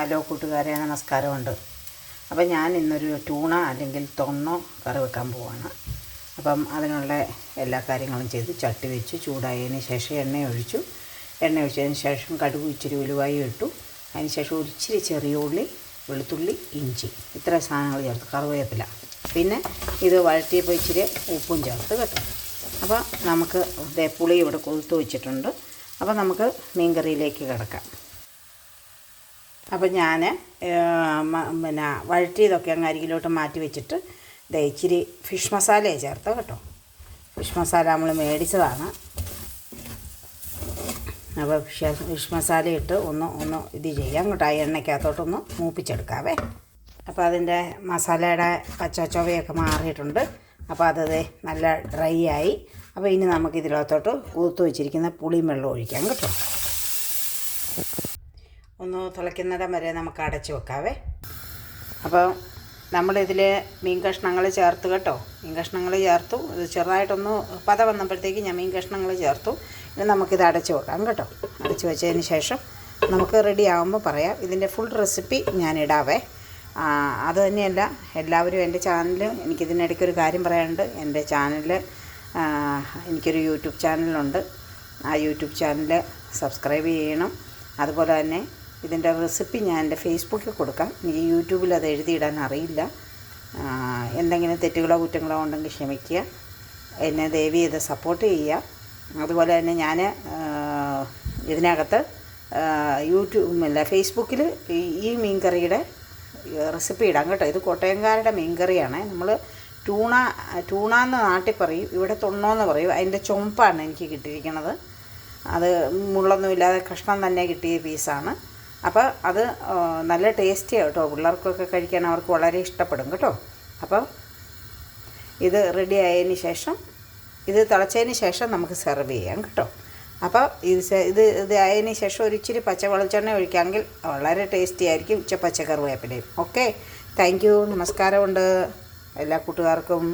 Hello കൂട്ടുകാരെ നമസ്കാരമുണ്ട്. അപ്പം ഞാൻ ഇന്നൊരു ട്യൂണ അല്ലെങ്കിൽ തൊണ്ണോ കറി വെക്കാൻ പോവാണ്. അപ്പം അതിനുള്ള എല്ലാ കാര്യങ്ങളും ചെയ്ത്. ചട്ടി വെച്ച് ചൂടായതിന് ശേഷം എണ്ണ ഒഴിച്ചു. എണ്ണ ഒഴിച്ചതിന് ശേഷം കടുക് ഇച്ചിരി ഉലുവായി ഇട്ടു. അതിന് ശേഷം ഒരിച്ചിരി ചെറിയ ഉള്ളി വെളുത്തുള്ളി ഇഞ്ചി. ഇത്ര സാധനങ്ങൾ ചേർത്ത്. കറിവേപ്പില. പിന്നെ ഇത് വഴറ്റിയപ്പോൾ ഇച്ചിരി ഉപ്പും ചേർത്ത് കേട്ടോ. അപ്പോൾ നമുക്ക് പുളി ഇവിടെ കൊളുത്ത് വെച്ചിട്ടുണ്ട്. അപ്പോൾ നമുക്ക് മീൻകറിയിലേക്ക് കിടക്കാം. അപ്പം ഞാൻ പിന്നെ വഴറ്റിയതൊക്കെ അങ്ങ് അരികിലോട്ട് മാറ്റി വെച്ചിട്ട് ദേ ഇച്ചിരി ഫിഷ് മസാലയെ ചേർത്ത് കേട്ടോ. ഫിഷ് മസാല നമ്മൾ മേടിച്ചതാണ്. അപ്പോൾ ഫിഷ് ഫിഷ് മസാല ഇട്ട് ഒന്ന് ഒന്ന് ഇത് ചെയ്യാം കേട്ടോ. ആ എണ്ണയ്ക്കകത്തോട്ടൊന്ന് മൂപ്പിച്ചെടുക്കാവേ. അപ്പോൾ അതിന്റെ മസാലയുടെ പച്ചച്ചൊവയൊക്കെ മാറിയിട്ടുണ്ട്. അപ്പോൾ അത് നല്ല ഡ്രൈ ആയി. അപ്പോൾ ഇനി നമുക്ക് ഇതിനകത്തോട്ട് കൂത്തു വെച്ചിരിക്കുന്ന പുളിയും വെള്ളം ഒഴിക്കാം കേട്ടോ. ഒന്ന് തിളയ്ക്കുന്നിടം വരെ നമുക്ക് അടച്ച് വെക്കാവേ. അപ്പോൾ നമ്മളിതിൽ മീൻ കഷ്ണങ്ങൾ ചേർത്ത് കേട്ടോ. മീൻ കഷ്ണങ്ങൾ ചേർത്തു. ഇത് ചെറുതായിട്ടൊന്ന് പത വന്നപ്പോഴത്തേക്ക് ഞാൻ മീൻ കഷ്ണങ്ങൾ ചേർത്തു. ഇനി നമുക്കിത് അടച്ച് വെക്കാം കേട്ടോ. അടച്ച് വെച്ചതിന് ശേഷം നമുക്ക് റെഡി ആകുമ്പോൾ പറയാം. ഇതിന്റെ ഫുൾ റെസിപ്പി ഞാൻ ഇടാവേ അത് തന്നെയല്ല എല്ലാവരും എന്റെ ചാനൽ എനിക്കിതിനിടയ്ക്കൊരു കാര്യം പറയാനുണ്ട്. എന്റെ ചാനൽ എനിക്കൊരു യൂട്യൂബ് ചാനലുണ്ട് ആ യൂട്യൂബ് ചാനൽ സബ്സ്ക്രൈബ് ചെയ്യണം. അതുപോലെ തന്നെ ഇതിന്റെ റെസിപ്പി ഞാൻ എന്റെ ഫേസ്ബുക്കിൽ കൊടുക്കാം. എനിക്ക് യൂട്യൂബിൽ അത് എഴുതിയിടാൻ അറിയില്ല. എന്തെങ്കിലും തെറ്റുകളോ കുറ്റങ്ങളോ ഉണ്ടെങ്കിൽ ക്ഷമിക്കുക. എന്നെ ദേവി ഇത് സപ്പോർട്ട് ചെയ്യുക. അതുപോലെ തന്നെ ഞാൻ ഇതിനകത്ത് ആ, യൂട്യൂബ് അല്ല ഫേസ്ബുക്കിൽ ഈ മീൻകറിയുടെ റെസിപ്പി ഇടാം കേട്ടോ. ഇത് കോട്ടയംകാരുടെ മീൻകറിയാണ്. നമ്മൾ ടൂണ ടൂണ എന്ന് നാട്ടിൽ പറയും. ഇവിടെ തൊണ്ണോന്ന് പറയും. അതിന്റെ ചുമപ്പാണ് എനിക്ക് കിട്ടിയിരിക്കുന്നത്. അത് മുള്ളൊന്നുമില്ലാതെ കഷ്ണം തന്നെ കിട്ടിയ പീസാണ് അപ്പോൾ അത് നല്ല ടേസ്റ്റിയാണ് കേട്ടോ. പിള്ളേർക്കൊക്കെ കഴിക്കാൻ അവർക്ക് വളരെ ഇഷ്ടപ്പെടും കേട്ടോ. അപ്പോൾ ഇത് റെഡി ആയതിന് ശേഷം ഇത് തിളച്ചതിന് ശേഷം നമുക്ക് സെർവ് ചെയ്യാം കേട്ടോ. അപ്പോൾ ഇത് ഇത് ഇത് ആയതിന് ശേഷം ഒരു ഇച്ചിരി പച്ച വെളിച്ചെണ്ണ ഒഴിക്കാമെങ്കിൽ വളരെ ടേസ്റ്റി ആയിരിക്കും ഉച്ച പച്ചക്കറിവേപ്പിലയും ഓക്കെ താങ്ക് യു നമസ്കാരമുണ്ട്. എല്ലാ കൂട്ടുകാർക്കും